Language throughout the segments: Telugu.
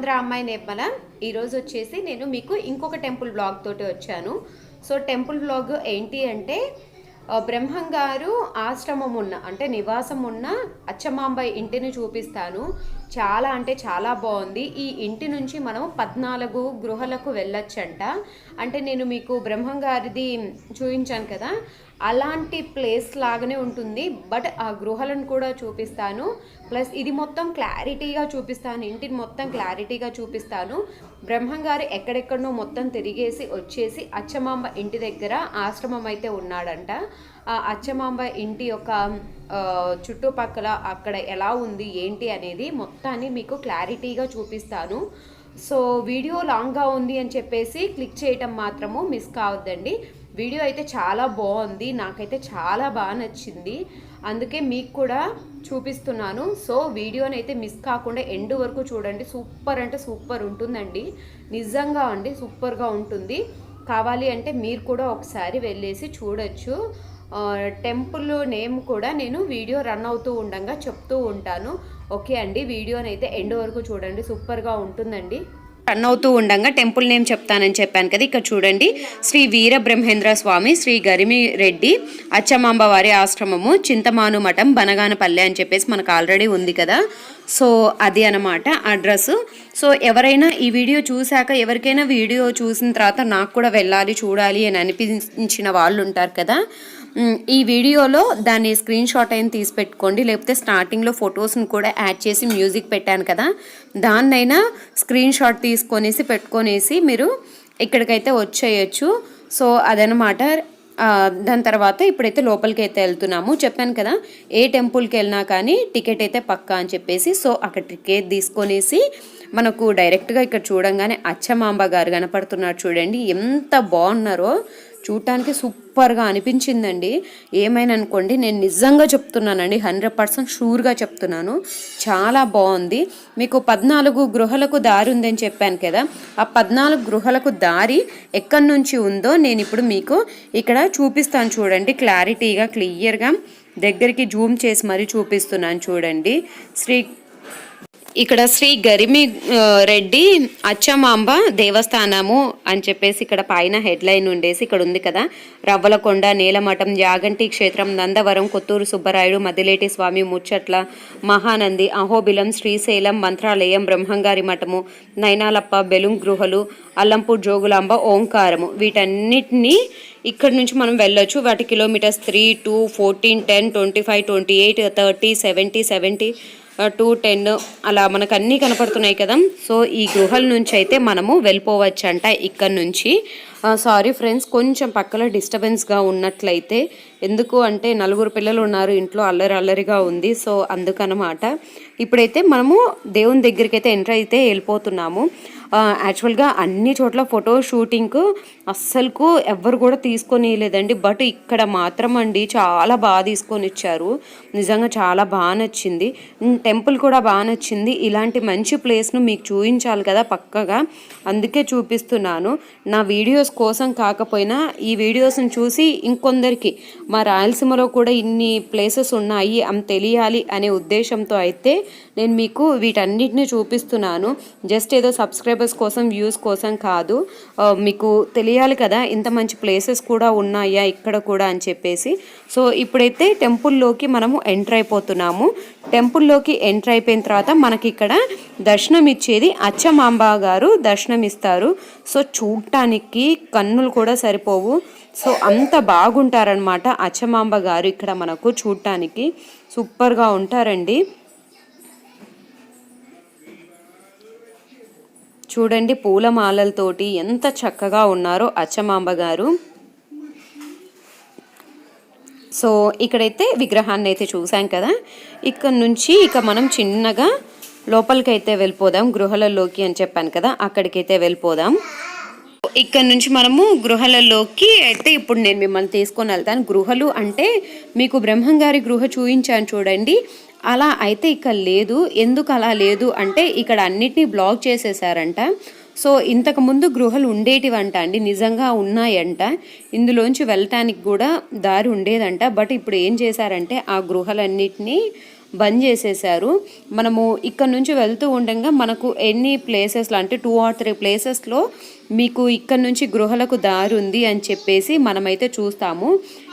ఆంధ్ర అమ్మాయి నిర్మల ఈరోజు వచ్చేసి నేను మీకు ఇంకొక టెంపుల్ బ్లాగ్ తోటి వచ్చాను. సో టెంపుల్ బ్లాగ్ ఏంటి అంటే బ్రహ్మం గారు ఆశ్రమం ఉన్న అంటే నివాసం ఉన్న అచ్చమాంబాయి ఇంటిని చూపిస్తాను. చాలా అంటే చాలా బాగుంది. ఈ ఇంటి నుంచి మనం పద్నాలుగు గృహలకు వెళ్ళొచ్చంట. అంటే నేను మీకు బ్రహ్మం గారిది చూపించాను కదా అలాంటి ప్లేస్ లాగానే ఉంటుంది. బట్ ఆ గృహలను కూడా చూపిస్తాను. ప్లస్ ఇది మొత్తం క్లారిటీగా చూపిస్తాను. ఇంటిని మొత్తం క్లారిటీగా చూపిస్తాను. బ్రహ్మం గారు ఎక్కడెక్కడనో మొత్తం తిరిగేసి వచ్చేసి అచ్చమాంబ ఇంటి దగ్గర ఆశ్రమం అయితే ఉన్నాడంట. ఆ అచ్చమాంబ ఇంటి యొక్క చుట్టుపక్కల అక్కడ ఎలా ఉంది ఏంటి అనేది మొత్తాన్ని మీకు క్లారిటీగా చూపిస్తాను. సో వీడియో లాంగ్గా ఉంది అని చెప్పేసి క్లిక్ చేయటం మాత్రము మిస్ కావద్దండి. వీడియో అయితే చాలా బాగుంది. నాకైతే చాలా బాగా నచ్చింది. అందుకే మీకు కూడా చూపిస్తున్నాను. సో వీడియోని అయితే మిస్ కాకుండా ఎండ్ వరకు చూడండి. సూపర్ అంటే సూపర్ ఉంటుందండి. నిజంగా అండి సూపర్గా ఉంటుంది. కావాలి అంటే మీరు కూడా ఒకసారి వెళ్ళేసి చూడొచ్చు. టెంపుల్ నేమ్ కూడా నేను వీడియో రన్ అవుతూ ఉండగా చెప్తూ ఉంటాను. ఓకే అండి వీడియోని అయితే ఎండ్ వరకు చూడండి. సూపర్గా ఉంటుందండి. రన్ అవుతూ ఉండగా టెంపుల్ నేమ్ చెప్తానని చెప్పాను కదా ఇక్కడ చూడండి. శ్రీ వీర బ్రహ్మేంద్ర స్వామి శ్రీ గరిమి రెడ్డి అచ్చమాంబ వారి ఆశ్రమము చింతమాను మఠం బనగానపల్లె అని చెప్పేసి మనకు ఆల్రెడీ ఉంది కదా. సో అది అనమాట అడ్రస్. సో ఎవరైనా ఈ వీడియో చూశాక ఎవరికైనా వీడియో చూసిన తర్వాత నాకు కూడా వెళ్ళాలి చూడాలి అని అనిపించిన వాళ్ళు ఉంటారు కదా. ఈ వీడియోలో దాన్ని స్క్రీన్ షాట్ అయిన తీసి పెట్టుకోండి. లేకపోతే స్టార్టింగ్లో ఫొటోస్ని కూడా యాడ్ చేసి మ్యూజిక్ పెట్టాను కదా. దాన్నైనా స్క్రీన్ షాట్ తీసుకొనేసి పెట్టుకొనేసి మీరు ఇక్కడికైతే వచ్చేయచ్చు. సో అదనమాట దాని తర్వాత ఇప్పుడైతే లోపలికి అయితే వెళ్తున్నాము. చెప్పాను కదా ఏ టెంపుల్కి వెళ్ళినా కానీ టికెట్ అయితే పక్కా అని చెప్పేసి. సో అక్కడ టికెట్ తీసుకొనేసి మనకు డైరెక్ట్గా ఇక్కడ చూడంగానే అచ్చమాంబ గారు కనపడుతున్నారు చూడండి. ఎంత బాగున్నారో. చూడటానికి సూపర్గా అనిపించిందండి. ఏమైనా అనుకోండి నేను నిజంగా చెప్తున్నానండి హండ్రెడ్ పర్సెంట్ షూర్గా చెప్తున్నాను. చాలా బాగుంది మీకు పద్నాలుగు గృహలకు దారి ఉందని చెప్పాను కదా ఆ పద్నాలుగు గృహలకు దారి ఎక్కడి నుంచి ఉందో నేను ఇప్పుడు మీకు ఇక్కడ చూపిస్తాను చూడండి క్లారిటీగా క్లియర్గా. దగ్గరికి జూమ్ చేసి మరీ చూపిస్తున్నాను చూడండి. శ్రీ ఇక్కడ శ్రీ గరిమి రెడ్డి అచ్చమాంబ దేవస్థానము అని చెప్పేసి ఇక్కడ పైన హెడ్లైన్ ఉండేసి ఇక్కడ ఉంది కదా. రవ్వలకొండ నీలమఠం యాగంటి క్షేత్రం నందవరం కొత్తూరు సుబ్బరాయుడు మదిలేటి స్వామి ముచ్చట్ల మహానంది అహోబిలం శ్రీశైలం మంత్రాలయం బ్రహ్మంగారి మఠము నైనాలప్ప బెలుం గృహలు అల్లంపూర్ జోగులాంబ ఓంకారము. వీటన్నిటిని ఇక్కడ నుంచి మనం వెళ్ళొచ్చు. వాటి kilometres three two fourteen ten twenty five twenty eight thirty seventy seventy two ten అలా మనకు అన్నీ కనపడుతున్నాయి కదా. సో ఈ గృహల నుంచి అయితే మనము వెళ్ళిపోవచ్చు అంట ఇక్కడ నుంచి. సారీ ఫ్రెండ్స్ కొంచెం పక్కన డిస్టర్బెన్స్గా ఉన్నట్లయితే ఎందుకు అంటే నలుగురు పిల్లలు ఉన్నారు ఇంట్లో అల్లరి అల్లరిగా ఉంది. సో అందుకనమాట ఇప్పుడైతే మనము దేవుని దగ్గరికి అయితే ఎంటర్ అయితే వెళ్ళిపోతున్నాము. యాక్చువల్గా అన్ని చోట్ల ఫోటో షూటింగ్కు అస్సలుకు ఎవ్వరు కూడా తీసుకొని లేదండి బట్ ఇక్కడ మాత్రం అండి చాలా బాగా తీసుకొని ఇచ్చారు నిజంగా చాలా బాగా నచ్చింది. టెంపుల్ కూడా బాగా నచ్చింది. ఇలాంటి మంచి ప్లేస్ను మీకు చూపించాలి కదా పక్కగా. అందుకే చూపిస్తున్నాను. నా వీడియోస్ కోసం కాకపోయినా ఈ వీడియోస్ని చూసి ఇంకొందరికి మా రాయలసీమలో కూడా ఇన్ని ప్లేసెస్ ఉన్నాయి అని తెలియాలి అనే ఉద్దేశంతో అయితే నేను మీకు వీటన్నిటిని చూపిస్తున్నాను. జస్ట్ ఏదో సబ్స్క్రైబ్ సబ్స్క్రైబర్స్ కోసం వ్యూస్ కోసం కాదు. మీకు తెలియాలి కదా ఇంత మంచి ప్లేసెస్ కూడా ఉన్నాయా ఇక్కడ కూడా అని చెప్పేసి. సో ఇప్పుడైతే టెంపుల్లోకి మనము ఎంటర్ అయిపోతున్నాము. టెంపుల్లోకి ఎంటర్ అయిపోయిన తర్వాత మనకి ఇక్కడ దర్శనం ఇచ్చేది అచ్చమాంబ గారు దర్శనం ఇస్తారు. సో చూడటానికి కన్నులు కూడా సరిపోవు. సో అంత బాగుంటారనమాట అచ్చమాంబ గారు ఇక్కడ మనకు చూడటానికి సూపర్గా ఉంటారండి. చూడండి పూలమాలలతోటి ఎంత చక్కగా ఉన్నారో అచ్చమాంబ గారు. సో ఇక్కడైతే విగ్రహాన్ని అయితే చూసాం కదా. ఇక్కడ నుంచి ఇక మనం చిన్నగా లోపలికైతే వెళ్ళిపోదాం గృహలలోకి అని చెప్పాను కదా అక్కడికైతే వెళ్ళిపోదాం. ఇక్కడ నుంచి మనము గృహలలోకి అయితే ఇప్పుడు నేను మిమ్మల్ని తీసుకొని వెళ్తాను. గృహలు అంటే మీకు బ్రహ్మంగారి గృహ చూపించాను చూడండి. అలా అయితే ఇక్కడ లేదు. ఎందుకు అలా లేదు అంటే ఇక్కడ అన్నిటినీ బ్లాక్ చేసేసారంట సో ఇంతకుముందు గృహలు ఉండేటివంట అండి. నిజంగా ఉన్నాయంట. ఇందులోంచి వెళ్ళటానికి కూడా దారి ఉండేదంట. బట్ ఇప్పుడు ఏం చేశారంటే ఆ గృహలన్నిటినీ బంద్ చేసేసారు మనము ఇక్కడ నుంచి వెళ్తూ ఉండగా మనకు ఎన్ని ప్లేసెస్లో అంటే టూ ఆర్ త్రీ ప్లేసెస్లో మీకు ఇక్కడ నుంచి గృహలకు దారి ఉంది అని చెప్పేసి మనమైతే చూస్తాము.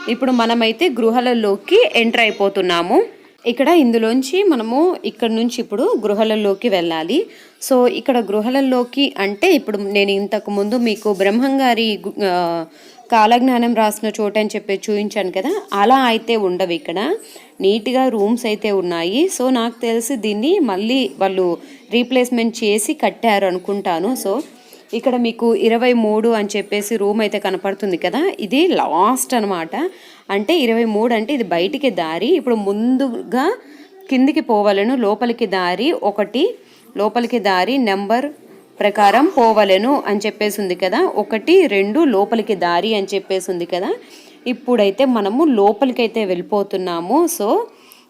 ఇప్పుడు మనమైతే గృహలలోకి ఎంటర్ అయిపోతున్నాము. ఇక్కడ ఇందులోంచి మనము ఇక్కడ నుంచి ఇప్పుడు గృహలలోకి వెళ్ళాలి. సో ఇక్కడ గృహలలోకి అంటే ఇప్పుడు నేను ఇంతకు ముందు మీకు బ్రహ్మంగారి కాలజ్ఞానం రాసిన చోట అని చెప్పి చూపించాను కదా అలా అయితే ఉండవు ఇక్కడ. నీట్గా రూమ్స్ అయితే ఉన్నాయి. సో నాకు తెలిసి దీన్ని మళ్ళీ వాళ్ళు రీప్లేస్మెంట్ చేసి కట్టారు అనుకుంటాను. సో ఇక్కడ మీకు ఇరవై మూడు అని చెప్పేసి రూమ్ అయితే కనపడుతుంది కదా ఇది లాస్ట్ అన్నమాట. అంటే ఇరవై మూడు అంటే ఇది బయటికి దారి ఇప్పుడు ముందుగా కిందికి పోవలను లోపలికి దారి ఒకటి లోపలికి దారి నెంబర్ ప్రకారం పోవలెను అని చెప్పేసి ఉంది కదా ఒకటి రెండు లోపలికి దారి అని చెప్పేసి ఉంది కదా. ఇప్పుడైతే మనము లోపలికైతే వెళ్ళిపోతున్నాము సో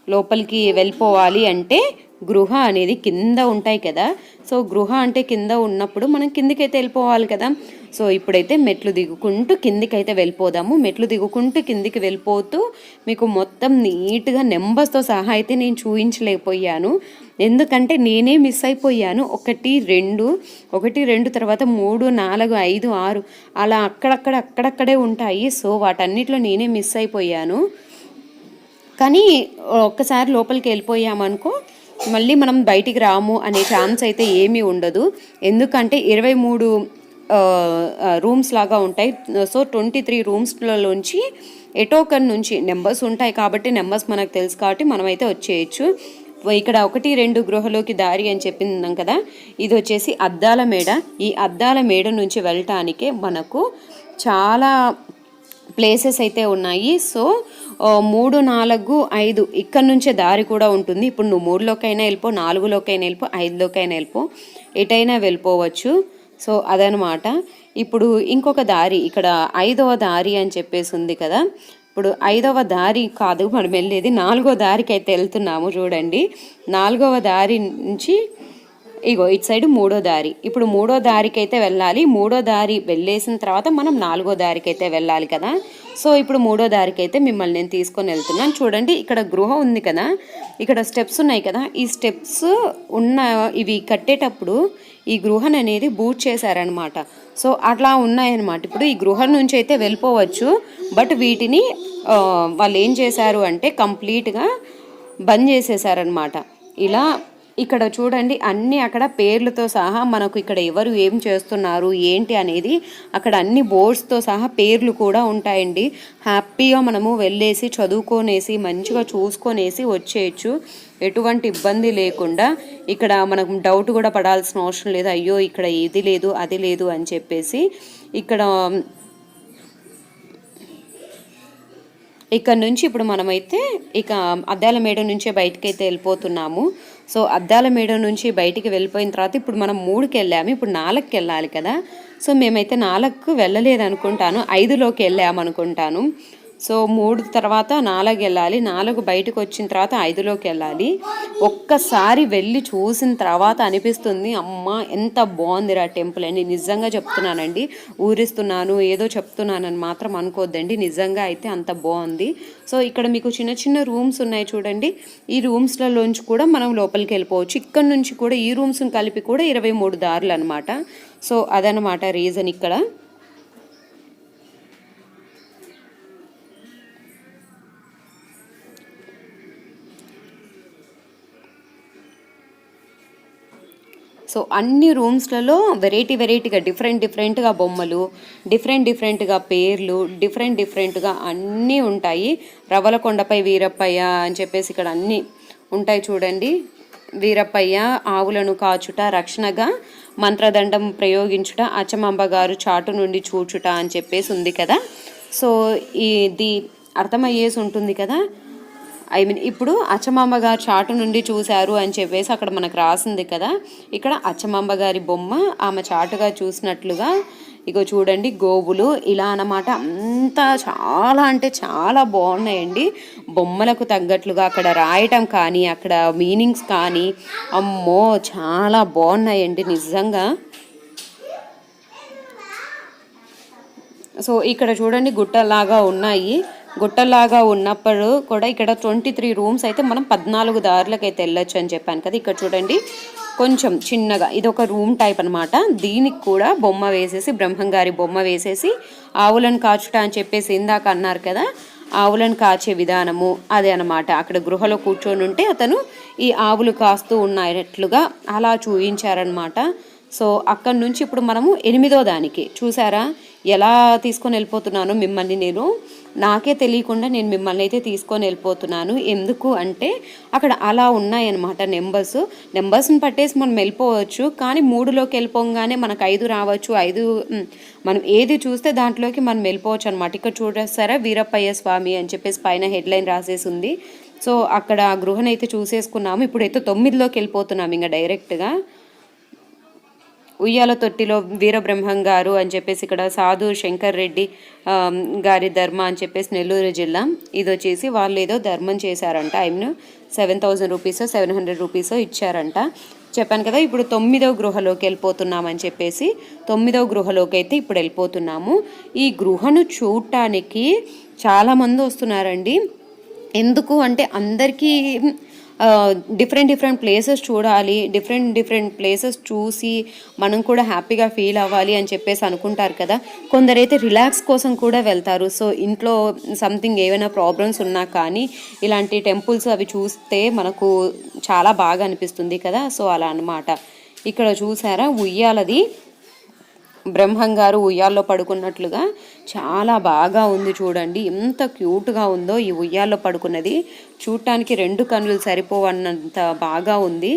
లోపలికి వెళ్ళిపోవాలి అంటే గృహ అనేది కింద ఉంటాయి కదా. సో గృహ అంటే కింద ఉన్నప్పుడు మనం కిందికైతే వెళ్ళిపోవాలి కదా. సో ఇప్పుడైతే మెట్లు దిగుకుంటూ కిందికైతే వెళ్ళిపోదాము. మెట్లు దిగుకుంటూ కిందికి వెళ్ళిపోతూ మీకు మొత్తం నీట్గా నెంబర్స్తో సహా అయితే నేను చూపించలేకపోయాను ఎందుకంటే నేనే మిస్ అయిపోయాను. ఒకటి రెండు ఒకటి రెండు తర్వాత మూడు నాలుగు ఐదు ఆరు అలా అక్కడక్కడ అక్కడక్కడే ఉంటాయి. సో వాటన్నిటిలో నేనే మిస్ అయిపోయాను. కానీ ఒక్కసారి లోపలికి వెళ్ళిపోయామనుకో మళ్ళీ మనం బయటికి రాము అనే ఛాన్స్ అయితే ఏమీ ఉండదు. ఎందుకంటే ఇరవై మూడు రూమ్స్ లాగా ఉంటాయి. సో ట్వంటీ త్రీ రూమ్స్లలోంచి ఎటోకన్ నుంచి నెంబర్స్ ఉంటాయి కాబట్టి నెంబర్స్ మనకు తెలుసు కాబట్టి మనమైతే వచ్చేయచ్చు. ఇక్కడ ఒకటి రెండు గృహలోకి దారి అని చెప్పిందాం కదా. ఇది వచ్చేసి అద్దాల మేడ. ఈ అద్దాల మేడ నుంచి వెళ్ళటానికే మనకు చాలా ప్లేసెస్ అయితే ఉన్నాయి. సో మూడు నాలుగు ఐదు. ఇక్కడ నుంచే దారి కూడా ఉంటుంది. ఇప్పుడు నువ్వు మూడులోకైనా వెళ్ళిపో నాలుగులోకైనా వెళ్ళిపో ఐదులోకైనా వెళ్ళిపో ఎటైనా వెళ్ళిపోవచ్చు. సో అదనమాట ఇప్పుడు ఇంకొక దారి ఇక్కడ ఐదవ దారి అని చెప్పేసి ఉంది కదా. ఇప్పుడు ఐదవ దారి కాదు మనం వెళ్ళేది నాలుగో దారికి అయితే వెళ్తున్నాము చూడండి. నాలుగవ దారి నుంచి ఇగో ఇటు సైడ్ మూడో దారి. ఇప్పుడు మూడో దారికి అయితే వెళ్ళాలి. మూడో దారి వెళ్ళేసిన తర్వాత మనం నాలుగో దారికి అయితే వెళ్ళాలి కదా. సో ఇప్పుడు మూడో దారికి అయితే మిమ్మల్ని నేను తీసుకొని వెళ్తున్నాను. చూడండి ఇక్కడ గృహ ఉంది కదా. ఇక్కడ స్టెప్స్ ఉన్నాయి కదా. ఈ స్టెప్స్ ఉన్న ఇవి కట్టేటప్పుడు ఈ గృహను అనేది బూట్ చేశారనమాట సో అట్లా ఉన్నాయన్నమాట. ఇప్పుడు ఈ గృహం నుంచి అయితే వెళ్ళిపోవచ్చు. బట్ వీటిని వాళ్ళు ఏం చేశారు అంటే కంప్లీట్గా బంద్ చేసేసారనమాట ఇలా ఇక్కడ చూడండి అన్ని అక్కడ పేర్లతో సహా మనకు ఇక్కడ ఎవరు ఏం చేస్తున్నారు ఏంటి అనేది అక్కడ అన్ని బోర్డ్స్తో సహా పేర్లు కూడా ఉంటాయండి. హ్యాపీగా మనము వెళ్ళేసి చదువుకొనేసి మంచిగా చూసుకొనేసి వచ్చేయచ్చు. ఎటువంటి ఇబ్బంది లేకుండా ఇక్కడ మనకు డౌట్ కూడా పడాల్సిన అవసరం లేదు. అయ్యో ఇక్కడ ఇది లేదు అది లేదు అని చెప్పేసి ఇక్కడ ఇక్కడ నుంచి ఇప్పుడు మనమైతే ఇక అద్దాల మేడ నుంచే బయటికి అయితే వెళ్ళిపోతున్నాము. సో అద్దాల మేడ నుంచి బయటికి వెళ్ళిపోయిన తర్వాత ఇప్పుడు మనం మూడుకి వెళ్ళాము ఇప్పుడు నాలుగుకి వెళ్ళాలి కదా. సో మేమైతే నాలుగుకు వెళ్ళలేదు అనుకుంటాను ఐదులోకి వెళ్ళాము అనుకుంటాను సో మూడు తర్వాత నాలుగు వెళ్ళాలి. నాలుగు బయటకు వచ్చిన తర్వాత ఐదులోకి వెళ్ళాలి. ఒక్కసారి వెళ్ళి చూసిన తర్వాత అనిపిస్తుంది అమ్మ ఎంత బాగుందిరా టెంపుల్ అని నిజంగా చెప్తున్నానండి. ఊరిస్తున్నాను ఏదో చెప్తున్నానని మాత్రం అనుకోవద్దండి నిజంగా అయితే అంత బాగుంది. సో ఇక్కడ మీకు చిన్న చిన్న రూమ్స్ ఉన్నాయి చూడండి. ఈ రూమ్స్లలోంచి కూడా మనం లోపలికి వెళ్ళిపోవచ్చు. ఇక్కడ నుంచి కూడా ఈ రూమ్స్ని కలిపి కూడా ఇరవై మూడు దారులు అనమాట సో అదనమాట రీజన్ ఇక్కడ. సో అన్ని రూమ్స్లలో వెరైటీ వెరైటీగా డిఫరెంట్ డిఫరెంట్గా బొమ్మలు డిఫరెంట్ డిఫరెంట్గా పేర్లు డిఫరెంట్ డిఫరెంట్గా అన్నీ ఉంటాయి. రవలకొండపై వీరప్పయ్య అని చెప్పేసి ఇక్కడ అన్నీ ఉంటాయి చూడండి. వీరప్పయ్య ఆవులను కాచుట రక్షణగా మంత్రదండం ప్రయోగించుట అచ్చమంబ గారు చాటు నుండి చూచుట అని చెప్పేసి ఉంది కదా. సో ఇది అర్థమయ్యేసి ఉంటుంది కదా. ఐ మీన్ ఇప్పుడు అచ్చమాంబ గారు చాటు నుండి చూశారు అని చెప్పేసి అక్కడ మనకు రాసింది కదా. ఇక్కడ అచ్చమాంబ గారి బొమ్మ ఆమె చాటుగా చూసినట్లుగా ఇగో చూడండి గోవులు ఇలా అన్నమాట. అంతా చాలా అంటే చాలా బాగున్నాయండి. బొమ్మలకు తగ్గట్లుగా అక్కడ రాయటం కానీ అక్కడ మీనింగ్స్ కానీ అమ్మో చాలా బాగున్నాయండి నిజంగా. సో ఇక్కడ చూడండి గుట్టలాగా ఉన్నాయి. గుట్టలాగా ఉన్నప్పుడు కూడా ఇక్కడ ట్వంటీ త్రీ రూమ్స్ అయితే మనం పద్నాలుగు దారులకు అయితే వెళ్ళొచ్చు అని చెప్పాను కదా. ఇక్కడ చూడండి కొంచెం చిన్నగా ఇది ఒక రూమ్ టైప్ అనమాట దీనికి కూడా బొమ్మ వేసేసి బ్రహ్మంగారి బొమ్మ వేసేసి ఆవులను కాచుట అని చెప్పేసి ఇందాక అన్నారు కదా ఆవులను కాచే విధానము అదే అనమాట అక్కడ గృహలో కూర్చొని ఉంటే అతను ఈ ఆవులు కాస్తూ ఉన్నట్లుగా అలా చూపించారనమాట సో అక్కడి నుంచి ఇప్పుడు మనము ఎనిమిదో దానికి. చూసారా? ఎలా తీసుకొని వెళ్ళిపోతున్నాను మిమ్మల్ని నేను. నాకే తెలియకుండా నేను మిమ్మల్ని అయితే తీసుకొని వెళ్ళిపోతున్నాను. ఎందుకు అంటే అక్కడ అలా ఉన్నాయన్నమాట నెంబర్స్. నెంబర్స్ని పట్టేసి మనం వెళ్ళిపోవచ్చు కానీ మూడులోకి వెళ్ళిపోగానే మనకు ఐదు రావచ్చు. ఐదు మనం ఏది చూస్తే దాంట్లోకి మనం వెళ్ళిపోవచ్చు అనమాట ఇక్కడ చూడేస్తారా వీరప్పయ్య స్వామి అని చెప్పేసి పైన హెడ్లైన్ రాసేసి ఉంది. సో అక్కడ ఆ గృహనైతే చూసేసుకున్నాము. ఇప్పుడైతే తొమ్మిదిలోకి వెళ్ళిపోతున్నాము ఇంకా డైరెక్ట్గా. ఉయ్యాల తొట్టిలో వీరబ్రహ్మం గారు అని చెప్పేసి ఇక్కడ సాధు శంకర్ రెడ్డి గారి ధర్మ అని చెప్పేసి నెల్లూరు జిల్లా. ఇది వచ్చేసి వాళ్ళు ఏదో ధర్మం చేశారంట. I mean seven thousand rupees seven hundred rupees ఇచ్చారంట. చెప్పాను కదా ఇప్పుడు తొమ్మిదవ గృహలోకి వెళ్ళిపోతున్నామని చెప్పేసి తొమ్మిదవ గృహలోకి అయితే ఇప్పుడు వెళ్ళిపోతున్నాము. ఈ గృహను చూడటానికి చాలామంది వస్తున్నారండి. ఎందుకు అంటే అందరికీ డిఫరెంట్ డిఫరెంట్ ప్లేసెస్ చూడాలి డిఫరెంట్ డిఫరెంట్ ప్లేసెస్ చూసి మనం కూడా హ్యాపీగా ఫీల్ అవ్వాలి అని చెప్పేసి అనుకుంటారు కదా. కొందరైతే రిలాక్స్ కోసం కూడా వెళ్తారు. సో ఇంట్లో సంథింగ్ ఏమైనా ప్రాబ్లమ్స్ ఉన్నా కానీ ఇలాంటి టెంపుల్స్ అవి చూస్తే మనకు చాలా బాగా అనిపిస్తుంది కదా. సో అలా అన్నమాట. ఇక్కడ చూసారా? ఉయ్యాలది బ్రహ్మం గారు ఉయ్యాల్లో పడుకున్నట్లుగా చాలా బాగా ఉంది చూడండి. ఎంత క్యూట్గా ఉందో ఈ ఉయ్యాల్లో పడుకున్నది. చూడటానికి రెండు కన్నులు సరిపోవన్నంత బాగా ఉంది.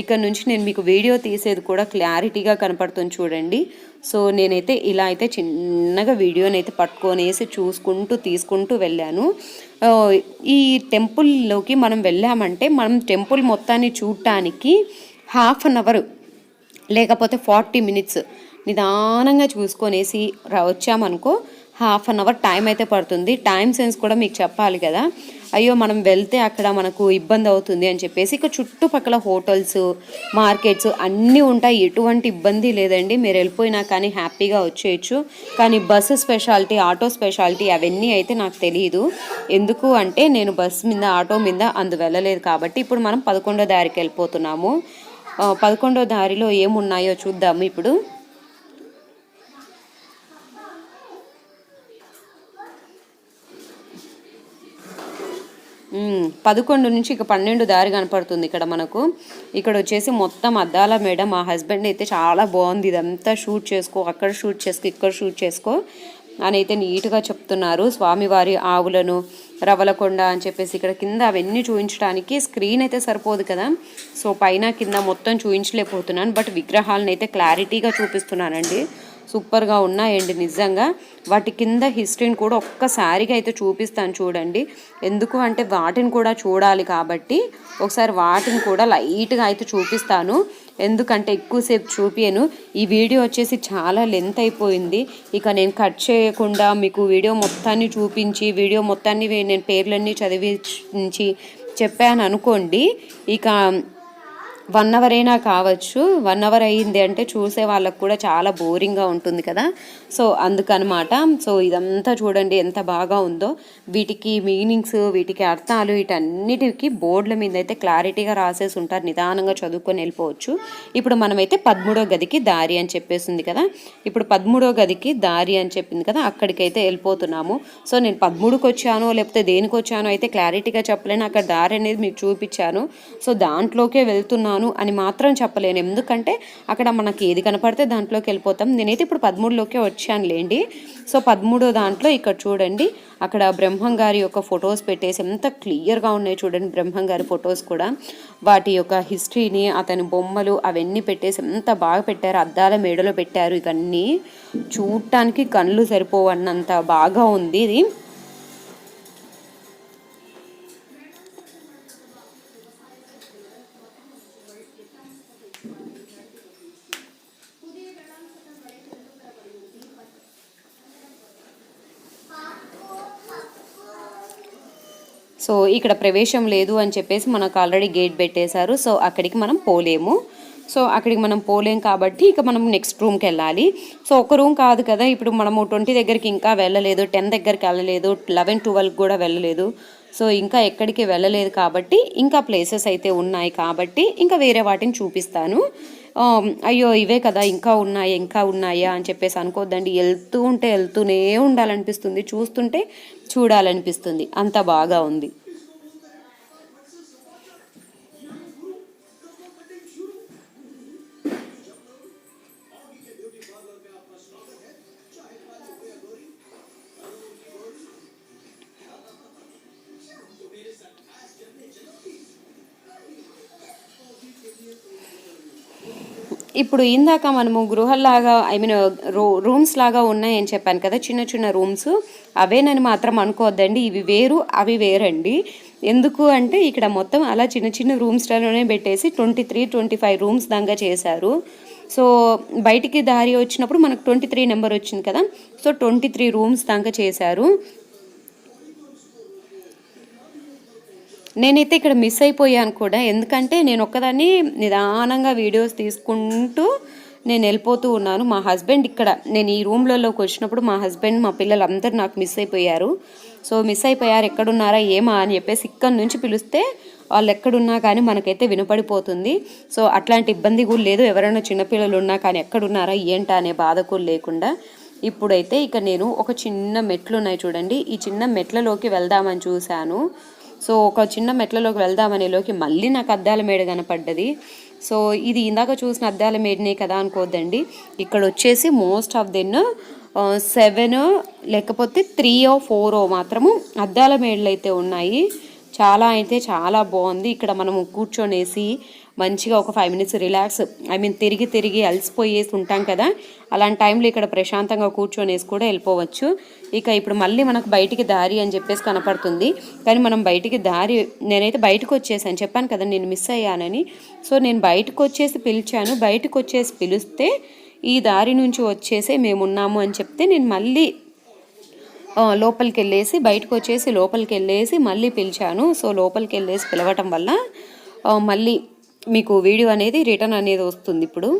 ఇక్కడ నుంచి నేను మీకు వీడియో తీసేది కూడా క్లారిటీగా కనపడుతుంది చూడండి. సో నేనైతే ఇలా అయితే చిన్నగా వీడియోని అయితే పట్టుకొనేసి చూసుకుంటూ తీసుకుంటూ వెళ్ళాను. ఈ టెంపుల్లోకి మనం వెళ్ళామంటే మనం టెంపుల్ మొత్తాన్ని చూడటానికి హాఫ్ అన్ అవర్ లేకపోతే ఫార్టీ మినిట్స్ నిదానంగా చూసుకొనేసి వచ్చామనుకో హాఫ్ అన్ అవర్ టైం అయితే పడుతుంది. టైం సెన్స్ కూడా మీకు చెప్పాలి కదా. అయ్యో మనం వెళ్తే అక్కడ మనకు ఇబ్బంది అవుతుంది అని చెప్పేసి ఇక చుట్టుపక్కల హోటల్స్ మార్కెట్స్ అన్నీ ఉంటాయి. ఎటువంటి ఇబ్బంది లేదండి. మీరు వెళ్ళిపోయినా కానీ హ్యాపీగా వచ్చేయచ్చు. కానీ బస్సు స్పెషాలిటీ ఆటో స్పెషాలిటీ అవన్నీ అయితే నాకు తెలియదు ఎందుకు అంటే నేను బస్సు మీద ఆటో మీద అందు వెళ్ళలేదు కాబట్టి ఇప్పుడు మనం పదకొండో దారికి వెళ్ళిపోతున్నాము. పదకొండో దారిలో ఏమున్నాయో చూద్దాము ఇప్పుడు. పదకొండు నుంచి ఇక పన్నెండు దారి కనపడుతుంది ఇక్కడ మనకు. ఇక్కడ వచ్చేసి మొత్తం అద్దాల మేడం. మా హస్బెండ్ అయితే చాలా బాగుంది. ఇదంతా షూట్ చేసుకో అక్కడ షూట్ చేసుకో ఇక్కడ షూట్ చేసుకో అని అయితే నీట్గా చెప్తున్నారు. స్వామివారి ఆవులను రవలకొండ అని చెప్పేసి ఇక్కడ కింద అవన్నీ చూపించడానికి స్క్రీన్ అయితే సరిపోదు కదా. సో పైన కింద మొత్తం చూపించలేకపోతున్నాను బట్ విగ్రహాలను అయితే క్లారిటీగా చూపిస్తున్నానండి. సూపర్గా ఉన్నాయండి నిజంగా? వాటి కింద హిస్టరీని కూడా ఒక్కసారిగా అయితే చూపిస్తాను చూడండి. ఎందుకు అంటే వాటిని కూడా చూడాలి కాబట్టి ఒకసారి వాటిని కూడా లైట్గా అయితే చూపిస్తాను. ఎందుకంటే ఎక్కువసేపు చూపియను. ఈ వీడియో వచ్చేసి చాలా లెంత్ అయిపోయింది. ఇక నేను కట్ చేయకుండా మీకు వీడియో మొత్తాన్ని చూపించి వీడియో మొత్తాన్ని నేను పేర్లన్నీ చదివించి చెప్పాను అనుకోండి ఇక వన్ అవర్ అయినా కావచ్చు. వన్ అవర్ అయ్యింది అంటే చూసే వాళ్ళకు కూడా చాలా బోరింగ్గా ఉంటుంది కదా. సో అందుకనమాట. సో ఇదంతా చూడండి ఎంత బాగా ఉందో. వీటికి మీనింగ్స్ వీటికి అర్థాలు వీటన్నిటికి బోర్డుల మీద అయితే క్లారిటీగా రాసేసి ఉంటారు. నిదానంగా చదువుకొని వెళ్ళిపోవచ్చు. ఇప్పుడు మనమైతే పదమూడో గదికి దారి అని చెప్పేసింది కదా. ఇప్పుడు పదమూడో గదికి దారి అని చెప్పింది కదా. అక్కడికైతే వెళ్ళిపోతున్నాము. సో నేను పదమూడుకి వచ్చాను లేకపోతే దేనికి వచ్చానో అయితే క్లారిటీగా చెప్పలేను. అక్కడ దారి అనేది మీకు చూపించాను. సో దాంట్లోకే వెళ్తున్నాను. అని మాత్రం చెప్పలేను. ఎందుకంటే అక్కడ మనకి ఏది కనపడితే దాంట్లోకి వెళ్ళిపోతాం. నేనైతే ఇప్పుడు పదమూడులోకే వచ్చాను లేండి సో పదమూడో దాంట్లో ఇక్కడ చూడండి. అక్కడ బ్రహ్మం గారి యొక్క ఫొటోస్ పెట్టేసి ఎంత క్లియర్గా ఉన్నాయి చూడండి బ్రహ్మం గారి ఫొటోస్ కూడా. వాటి యొక్క హిస్టరీని అతని బొమ్మలు అవన్నీ పెట్టేసి ఎంత బాగా పెట్టారు. అద్దాల మేడలో పెట్టారు ఇవన్నీ. చూడటానికి కళ్ళు సరిపోవన్నంత బాగా ఉంది ఇది. సో ఇక్కడ ప్రవేశం లేదు అని చెప్పేసి మనకు ఆల్రెడీ గేట్ పెట్టేశారు. సో అక్కడికి మనం పోలేము. సో అక్కడికి మనం పోలేం కాబట్టి ఇక మనం నెక్స్ట్ రూమ్కి వెళ్ళాలి. సో ఒక రూమ్ కాదు కదా ఇప్పుడు మనము ట్వంటీ దగ్గరికి ఇంకా వెళ్ళలేదు టెన్ దగ్గరికి వెళ్ళలేదు లెవెన్ ట్వెల్వ్ కూడా వెళ్ళలేదు. సో ఇంకా ఎక్కడికి వెళ్ళలేదు కాబట్టి ఇంకా ప్లేసెస్ అయితే ఉన్నాయి కాబట్టి ఇంకా వేరే వాటిని చూపిస్తాను. అయ్యో ఇవే కదా ఇంకా ఉన్నాయి ఇంకా ఉన్నాయా అని చెప్పేసి అనుకోద్దండి. వెళ్తూ ఉంటే వెళ్తూనే ఉండాలనిపిస్తుంది చూస్తుంటే చూడాలనిపిస్తుంది. అంత బాగా ఉంది. ఇప్పుడు ఇందాక మనము గృహల్లాగా ఐ మీన్ రూ రూమ్స్ లాగా ఉన్నాయని చెప్పాను కదా చిన్న చిన్న రూమ్స్ అవేనని మాత్రం అనుకోవద్దండి ఇవి వేరు అవి వేరండి. ఎందుకు అంటే ఇక్కడ మొత్తం అలా చిన్న చిన్న రూమ్స్లోనే పెట్టేసి twenty three twenty five rooms దాకా చేశారు. సో బయటికి దారి వచ్చినప్పుడు మనకు ట్వంటీ త్రీ నెంబర్ వచ్చింది కదా సో ట్వంటీ త్రీ రూమ్స్ దాకా చేశారు. నేనైతే ఇక్కడ మిస్ అయిపోయాను కూడా. ఎందుకంటే నేను ఒక్కదాన్ని నిదానంగా వీడియోస్ తీసుకుంటూ నేను వెళ్ళిపోతూ ఉన్నాను. మా హస్బెండ్ ఇక్కడ నేను ఈ రూమ్లలోకి వచ్చినప్పుడు మా హస్బెండ్ మా పిల్లలు అందరూ నాకు మిస్ అయిపోయారు. సో మిస్ అయిపోయారు ఎక్కడున్నారా ఏమా అని చెప్పేసి ఇక్కడ నుంచి పిలిస్తే వాళ్ళు ఎక్కడున్నా కానీ మనకైతే వినపడిపోతుంది. సో అట్లాంటి ఇబ్బంది కూడా లేదు. ఎవరైనా చిన్నపిల్లలు ఉన్నా కానీ ఎక్కడున్నారా ఏంటా అనే బాధ కూడా లేకుండా ఇప్పుడైతే ఇక నేను ఒక చిన్న మెట్లు ఉన్నాయి చూడండి. ఈ చిన్న మెట్లలోకి వెళ్దామని చూశాను. సో ఒక చిన్న మెట్లలోకి వెళ్దామనేలోకి మళ్ళీ నాకు అద్దాల మేడ కనపడ్డది. సో ఇది ఇందాక చూసిన అద్దాల మేడనే కదా అనుకోవద్దండి ఇక్కడ వచ్చేసి మోస్ట్ ఆఫ్ దెన్ సెవెన్ లేకపోతే త్రీ ఓ ఫోర్ మాత్రము అద్దాల మేడలు అయితే ఉన్నాయి. చాలా అయితే చాలా బాగుంది. ఇక్కడ మనము కూర్చొనేసి మంచిగా ఒక five minutes relax I mean తిరిగి తిరిగి అలసిపోయేసి ఉంటాం కదా అలాంటి టైంలో ఇక్కడ ప్రశాంతంగా కూర్చొనేసి కూడా వెళ్ళిపోవచ్చు. ఇక ఇప్పుడు మళ్ళీ మనకు బయటికి దారి అని చెప్పేసి కనపడుతుంది. కానీ మనం బయటికి దారి నేనైతే బయటకు వచ్చేసాను. చెప్పాను కదా నేను మిస్ అయ్యానని. సో నేను బయటకు వచ్చేసి పిలిచాను. బయటకు వచ్చేసి పిలిస్తే ఈ దారి నుంచి వచ్చేసి మేము ఉన్నాము అని చెప్తే నేను మళ్ళీ లోపలికి వెళ్ళేసి బయటకు వచ్చేసి లోపలికి వెళ్ళేసి మళ్ళీ పిలిచాను. సో లోపలికి వెళ్ళేసి పిలవటం వల్ల మళ్ళీ మీకు వీడియో అనేది రిటర్న్ అనేది వస్తుంది ఇప్పుడు.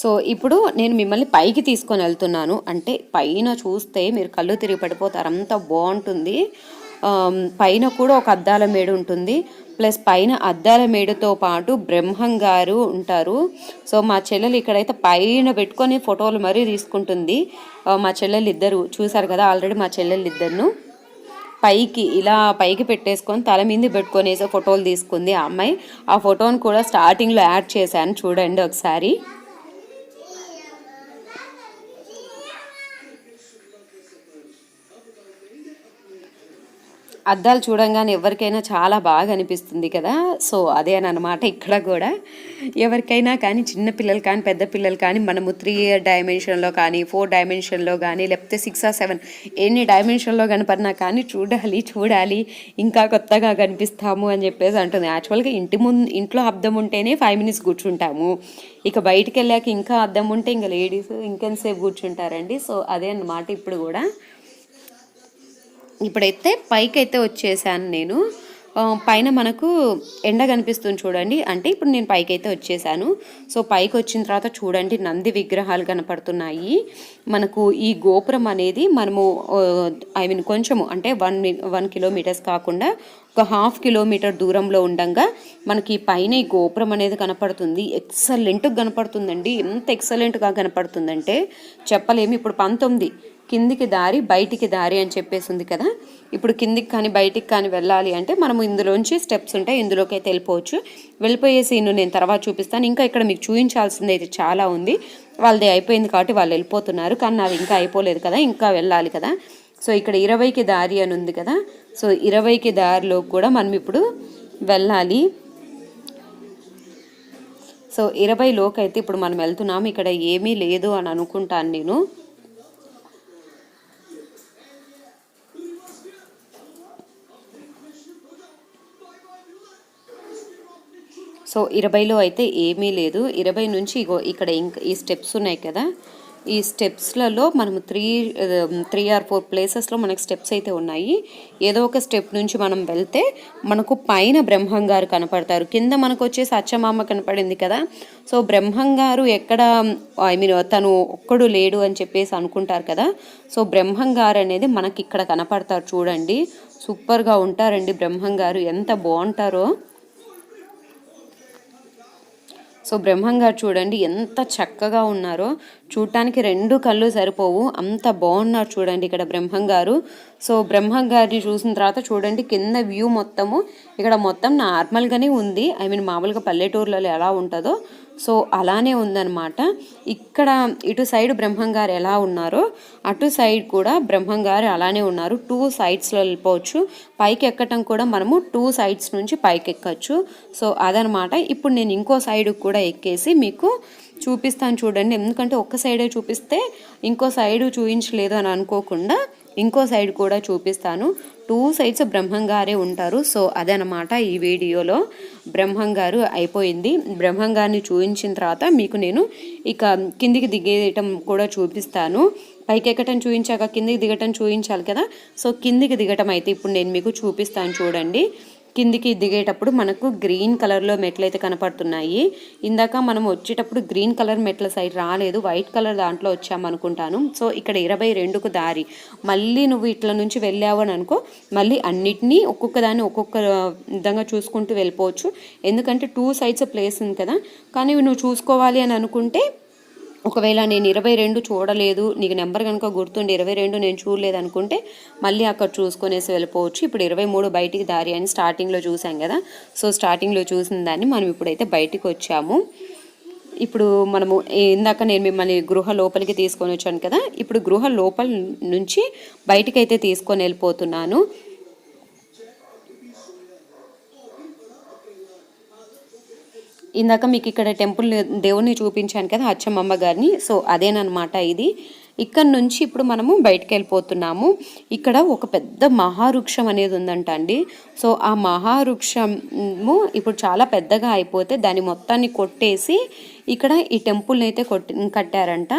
సో ఇప్పుడు నేను మిమ్మల్ని పైకి తీసుకొని వెళ్తున్నాను. అంటే పైన చూస్తే మీరు కళ్ళు తిరిగి పడిపోతారు. అంత బాగుంటుంది. పైన కూడా ఒక అద్దాల మేడు ఉంటుంది. ప్లస్ పైన అద్దాల మేడతో పాటు బ్రహ్మం గారు ఉంటారు. సో మా చెల్లెలు ఇక్కడైతే పైన పెట్టుకొని ఫోటోలు మరీ తీసుకుంటుంది. మా చెల్లెలు ఇద్దరు చూసారు కదా ఆల్రెడీ మా చెల్లెలు ఇద్దరును పైకి ఇలా పైకి పెట్టేసుకొని తల మీద పెట్టుకొని ఫోటోలు తీసుకుంది ఆ అమ్మాయి. ఆ ఫోటోని కూడా స్టార్టింగ్లో యాడ్ చేశాను. చూడండి ఒకసారి. అద్దాలు చూడంగానే ఎవరికైనా చాలా బాగా అనిపిస్తుంది కదా. సో అదేనమాట ఇక్కడ కూడా. ఎవరికైనా కానీ చిన్న పిల్లలు కానీ పెద్ద పిల్లలు కానీ మనము త్రీ డైమెన్షన్లో కానీ ఫోర్ డైమెన్షన్లో కానీ లేకపోతే సిక్స్ ఆర్ సెవెన్ ఎన్ని డైమెన్షన్లో కనపడినా కానీ చూడాలి చూడాలి ఇంకా కొత్తగా కనిపిస్తాము అని చెప్పేసి అంటుంది. యాక్చువల్గా ఇంటి ముందు ఇంట్లో అద్దం ఉంటేనే ఫైవ్ మినిట్స్ కూర్చుంటాము. ఇక బయటికి వెళ్ళాక ఇంకా అద్దం ఉంటే ఇంకా లేడీస్ ఇంకెంతసేపు కూర్చుంటారండి. సో అదే అన్నమాట ఇప్పుడు కూడా. ఇప్పుడైతే పైకి అయితే వచ్చేసాను నేను. పైన మనకు ఎండ కనిపిస్తుంది చూడండి. అంటే ఇప్పుడు నేను పైకి అయితే వచ్చేసాను. సో పైకి వచ్చిన తర్వాత చూడండి నంది విగ్రహాలు కనపడుతున్నాయి. మనకు ఈ గోపురం అనేది మనము ఐ మీన్ కొంచెము అంటే వన్ వన్ కిలోమీటర్స్ కాకుండా ఒక హాఫ్ కిలోమీటర్ దూరంలో ఉండంగా మనకి పైన ఈ గోపురం అనేది కనపడుతుంది. ఎక్సలెంట్గా కనపడుతుందండి. ఎంత ఎక్సలెంట్గా కనపడుతుందంటే చెప్పలేము. ఇప్పుడు పంతొమ్మిది. కిందికి దారి బయటికి దారి అని చెప్పేసి ఉంది కదా. ఇప్పుడు కిందికి కానీ బయటికి కానీ వెళ్ళాలి అంటే మనం ఇందులోంచి స్టెప్స్ ఉంటాయి ఇందులోకి అయితే వెళ్ళిపోవచ్చు. వెళ్ళిపోయే సీన్ నేను తర్వాత చూపిస్తాను. ఇంకా ఇక్కడ మీకు చూపించాల్సింది అయితే చాలా ఉంది. వాళ్ళది అయిపోయింది కాబట్టి వాళ్ళు వెళ్ళిపోతున్నారు. కానీ నాది ఇంకా అయిపోలేదు కదా ఇంకా వెళ్ళాలి కదా. సో ఇక్కడ ఇరవైకి దారి అని ఉంది కదా. సో ఇరవైకి దారిలో కూడా మనం ఇప్పుడు వెళ్ళాలి. సో ఇరవైలోకి అయితే ఇప్పుడు మనం వెళ్తున్నాం ఇక్కడ ఏమీ లేదు అని అనుకుంటాను నేను. సో ఇరవైలో అయితే ఏమీ లేదు. ఇరవై నుంచి ఇగో ఇక్కడ ఇంకా ఈ స్టెప్స్ ఉన్నాయి కదా. ఈ స్టెప్స్లలో మనము త్రీ త్రీ ఆర్ ఫోర్ ప్లేసెస్లో మనకి స్టెప్స్ అయితే ఉన్నాయి. ఏదో ఒక స్టెప్ నుంచి మనం వెళ్తే మనకు పైన బ్రహ్మం గారు కనపడతారు. కింద మనకు వచ్చేసి అచ్చమామ కనపడింది కదా. సో బ్రహ్మం గారు ఎక్కడ ఐ మీన్ తను ఒక్కడు లేడు అని చెప్పేసి అనుకుంటారు కదా. సో బ్రహ్మం గారు అనేది మనకి ఇక్కడ కనపడతారు చూడండి. సూపర్గా ఉంటారండి బ్రహ్మం గారు ఎంత బాగుంటారో. సో బ్రహ్మం గారు చూడండి ఎంత చక్కగా ఉన్నారో. చూడటానికి రెండు కళ్ళు సరిపోవు. అంత బాగున్నారు చూడండి ఇక్కడ బ్రహ్మం గారు సో బ్రహ్మం గారిని చూసిన తర్వాత చూడండి కింద వ్యూ మొత్తము. ఇక్కడ మొత్తం నార్మల్గానే ఉంది. ఐ మీన్ మామూలుగా పల్లెటూర్లలో ఎలా ఉంటుందో. సో అలానే ఉందన్నమాట. ఇక్కడ ఇటు సైడ్ బ్రహ్మం గారు ఎలా ఉన్నారో అటు సైడ్ కూడా బ్రహ్మం గారు అలానే ఉన్నారు. టూ సైడ్స్లో వెళ్ళిపోవచ్చు. పైకి ఎక్కటం కూడా మనము టూ సైడ్స్ నుంచి పైకి ఎక్కచ్చు. సో అదనమాట ఇప్పుడు నేను ఇంకో సైడ్ కూడా ఎక్కేసి మీకు చూపిస్తాను చూడండి. ఎందుకంటే ఒక్క సైడే చూపిస్తే ఇంకో సైడ్ చూపించలేదు అని అనుకోకుండా ఇంకో సైడ్ కూడా చూపిస్తాను. టూ సైడ్స్ బ్రహ్మంగారే ఉంటారు. సో అదనమాట ఈ వీడియోలో. బ్రహ్మంగారు అయిపోయింది. బ్రహ్మంగారిని చూపించిన తర్వాత మీకు నేను ఇక కిందికి దిగేయటం కూడా చూపిస్తాను. పైకి ఎక్కటం చూపించాక కిందికి దిగటం చూపించాలి కదా? సో కిందికి దిగటం అయితే ఇప్పుడు నేను మీకు చూపిస్తాను చూడండి. కిందికి దిగేటప్పుడు మనకు గ్రీన్ కలర్లో మెట్లు అయితే కనపడుతున్నాయి. ఇందాక మనం వచ్చేటప్పుడు గ్రీన్ కలర్ మెట్ల సైడ్ రాలేదు. వైట్ కలర్ దాంట్లో వచ్చామనుకుంటాను. సో ఇక్కడ ఇరవై రెండుకు దారి. మళ్ళీ నువ్వు ఇట్ల నుంచి వెళ్ళావు అని అనుకో మళ్ళీ అన్నిటినీ ఒక్కొక్క దాన్ని ఒక్కొక్క విధంగా చూసుకుంటూ వెళ్ళిపోవచ్చు. ఎందుకంటే టూ సైడ్స్ ప్లేస్ ఉంది కదా. కానీ నువ్వు చూసుకోవాలి అని అనుకుంటే ఒకవేళ నేను ఇరవై రెండు చూడలేదు నీకు నెంబర్ కనుక గుర్తుండి ఇరవై రెండు నేను చూడలేదు అనుకుంటే మళ్ళీ అక్కడ చూసుకునేసి వెళ్ళిపోవచ్చు. ఇప్పుడు ఇరవై మూడు బయటికి దారి అని స్టార్టింగ్లో చూసాం కదా. సో స్టార్టింగ్లో చూసిన దాన్ని మనం ఇప్పుడైతే బయటికి వచ్చాము. ఇప్పుడు మనము ఇందాక నేను మిమ్మల్ని గృహ లోపలికి తీసుకొని వచ్చాను కదా. ఇప్పుడు గృహ లోపల నుంచి బయటికి అయితే తీసుకొని వెళ్ళిపోతున్నాను. ఇందాక మీకు ఇక్కడ టెంపుల్ దేవుని చూపించాను కదా అచ్చమ్మమ్మ గారిని. సో అదేనమాట ఇది. ఇక్కడ నుంచి ఇప్పుడు మనము బయటకు వెళ్ళిపోతున్నాము. ఇక్కడ ఒక పెద్ద మహావృక్షం అనేది ఉందంట అండి. సో ఆ మహావృక్షము ఇప్పుడు చాలా పెద్దగా అయిపోతే దాని మొత్తాన్ని కొట్టేసి ఇక్కడ ఈ టెంపుల్ని అయితే కొట్టి కట్టారంట.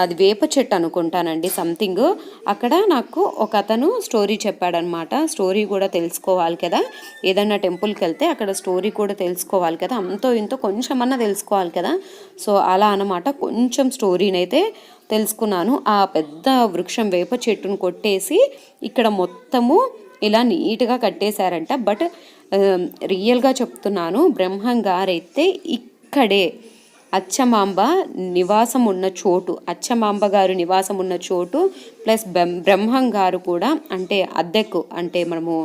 అది వేప చెట్టు అనుకుంటానండి సంథింగ్ అక్కడ నాకు ఒక అతను స్టోరీ చెప్పాడనమాట. స్టోరీ కూడా తెలుసుకోవాలి కదా. ఏదన్నా టెంపుల్కి వెళ్తే అక్కడ స్టోరీ కూడా తెలుసుకోవాలి కదా. అంతో ఇంతో కొంచెమన్నా తెలుసుకోవాలి కదా. సో అలా అనమాట కొంచెం స్టోరీనైతే తెలుసుకున్నాను. ఆ పెద్ద వృక్షం వేప చెట్టును కొట్టేసి ఇక్కడ మొత్తము ఇలా నీట్గా కట్టేశారంట. బట్ రియల్గా చెప్తున్నాను బ్రహ్మం గారైతే ఇక్కడే అచ్చమాంబ నివాసం ఉన్న చోటు అచ్చమాంబ గారు నివాసం ఉన్న చోటు ప్లస్ బ్రహ్మం గారు కూడా అంటే అద్దెకు అంటే మనము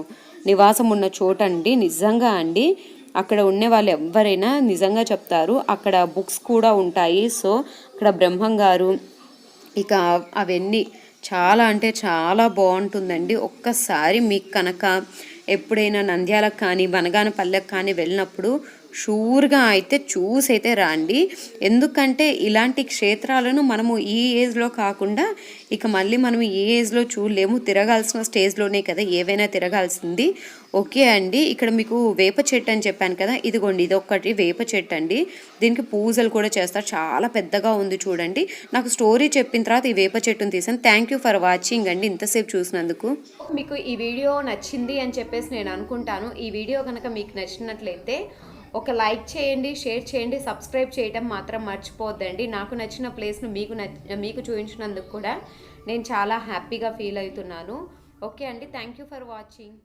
నివాసం ఉన్న చోటు అండి నిజంగా అండి. అక్కడ ఉండే వాళ్ళు ఎవరైనా నిజంగా చెప్తారు. అక్కడ బుక్స్ కూడా ఉంటాయి. సో అక్కడ బ్రహ్మం గారు ఇక అవన్నీ చాలా అంటే చాలా బాగుంటుందండి. ఒక్కసారి మీకు కనుక ఎప్పుడైనా నంద్యాలకు కానీ పల్లెకు కానీ వెళ్ళినప్పుడు షూర్గా అయితే చూసి అయితే రాండి. ఎందుకంటే ఇలాంటి క్షేత్రాలను మనము ఈ ఏజ్లో కాకుండా ఇక మళ్ళీ మనం ఏ ఏజ్లో చూడలేము. తిరగాల్సిన స్టేజ్లోనే కదా ఏవైనా తిరగాల్సింది. ఓకే అండి. ఇక్కడ మీకు వేప చెట్టు అని చెప్పాను కదా ఇదిగోండి ఇది ఒక్కటి వేప చెట్టు అండి. దీనికి పూజలు కూడా చేస్తారు. చాలా పెద్దగా ఉంది చూడండి. నాకు స్టోరీ చెప్పిన తర్వాత ఈ వేప చెట్టును తీసాను థ్యాంక్ యూ ఫర్ వాచింగ్ అండి ఇంతసేపు చూసినందుకు. మీకు ఈ వీడియో నచ్చింది అని చెప్పేసి నేను అనుకుంటాను. ఈ వీడియో కనుక మీకు నచ్చినట్లయితే ఒక లైక్ చేయండి షేర్ చేయండి సబ్స్క్రైబ్ చేయడం మాత్రం మర్చిపోద్దండి. నాకు నచ్చిన ప్లేస్ను మీకు మీకు చూపించినందుకు కూడా నేను చాలా హ్యాపీగా ఫీల్ అవుతున్నాను. ఓకే అండి. Thank you for watching